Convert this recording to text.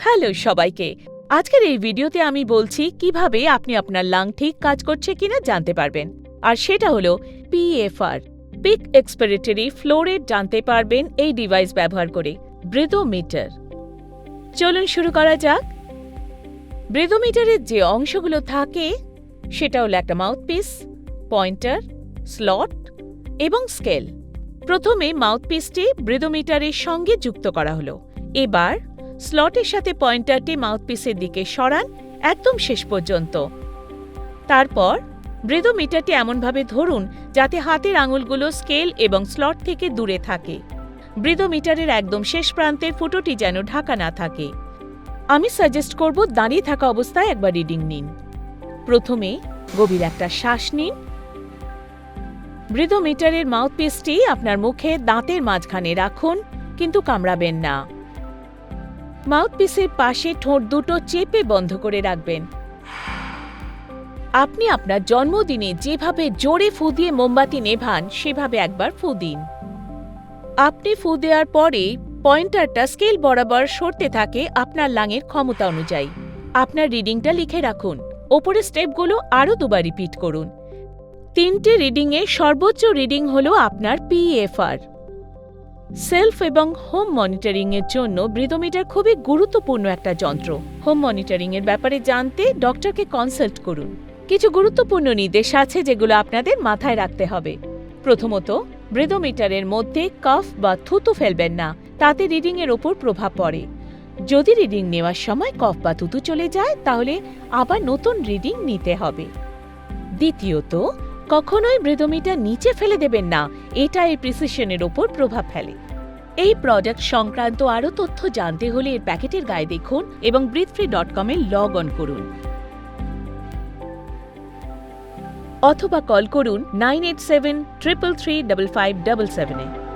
Hello সবাইকে। আজকের এই ভিডিওতে আমি বলছি কীভাবে আপনি আপনার লাং ঠিক কাজ করছে কিনা জানতে পারবেন। আর সেটা হলো PFR peak expiratory flow rate জানতে পারবেন এই ডিভাইস ব্যবহার করে, ব্রেদোমিটার। চলুন শুরু করা যাক। ব্রেদোমিটারের যে অংশগুলো থাকে, সেটা হলো একটা মাউথপিস, পয়েন্টার, স্লট এবং স্কেল। প্রথমে মাউথপিসটি ব্রেদোমিটারের সঙ্গে যুক্ত করা হলো। এবার স্লটের সাথে পয়েন্টারটি মাউথপিসের দিকে সরান, একদম শেষ পর্যন্ত। তারপর ব্রেদোমিটারটি এমনভাবে ধরুন যাতে হাতের আঙুলগুলো স্কেল এবং স্লট থেকে দূরে থাকে। ব্রেদোমিটারের একদম শেষ প্রান্তের ফুটোটি যেন ঢাকা না থাকে। আমি সাজেস্ট করব দাঁড়িয়ে থাকা অবস্থায় একবার রিডিং নিন। প্রথমে গভীর একটা শ্বাস নিন। ব্রিদোমিটারের মাউথপিসটি আপনার মুখে দাঁতের মাঝখানে রাখুন, কিন্তু কামড়াবেন না। মাউথপিসের পাশে ঠোঁট দুটো চেপে বন্ধ করে রাখবেন। আপনি আপনার জন্মদিনে যেভাবে জোরে ফু দিয়ে মোমবাতি নেভান, সেভাবে একবার ফু দিন। আপনি ফু দেওয়ার পরে পয়েন্টারটা স্কেল বরাবর সরতে থাকে আপনার লাঙের ক্ষমতা অনুযায়ী। আপনার রিডিংটা লিখে রাখুন। ওপরের স্টেপগুলো আরও দুবার রিপিট করুন। তিনটে রিডিংয়ে সর্বোচ্চ রিডিং হল আপনার পিএফআর সেলফ এবং হোম মনিটরিংয়ের জন্য ব্রিদোমিটার খুবই গুরুত্বপূর্ণ একটা যন্ত্র। হোম মনিটরিংয়ের ব্যাপারে জানতে ডক্টরকে কনসাল্ট করুন। কিছু গুরুত্বপূর্ণ নির্দেশ আছে যেগুলো আপনাদের মাথায় রাখতে হবে। প্রথমত, ব্রেদোমিটারের মধ্যে কফ বা থুতু ফেলবেন না, তাতে রিডিংয়ের ওপর প্রভাব পড়ে। যদি রিডিং নেওয়ার সময় কফ বা থুতু চলে যায়, তাহলে আবার নতুন রিডিং নিতে হবে। দ্বিতীয়ত কখনোই মৃদমিটা নিচে ফেলে দেবেন না। এটা এই প্রিসিশনের ওপর প্রভাব ফেলে। এই প্রোডাক্ট সংক্রান্ত আরও তথ্য জানতে হলে এর প্যাকেটের গায়ে দেখুন এবং ব্রিথফ্রি ডট কমে লগ অন করুন। অথবা কল করুন nine eight seven triple three double five double সেভেনে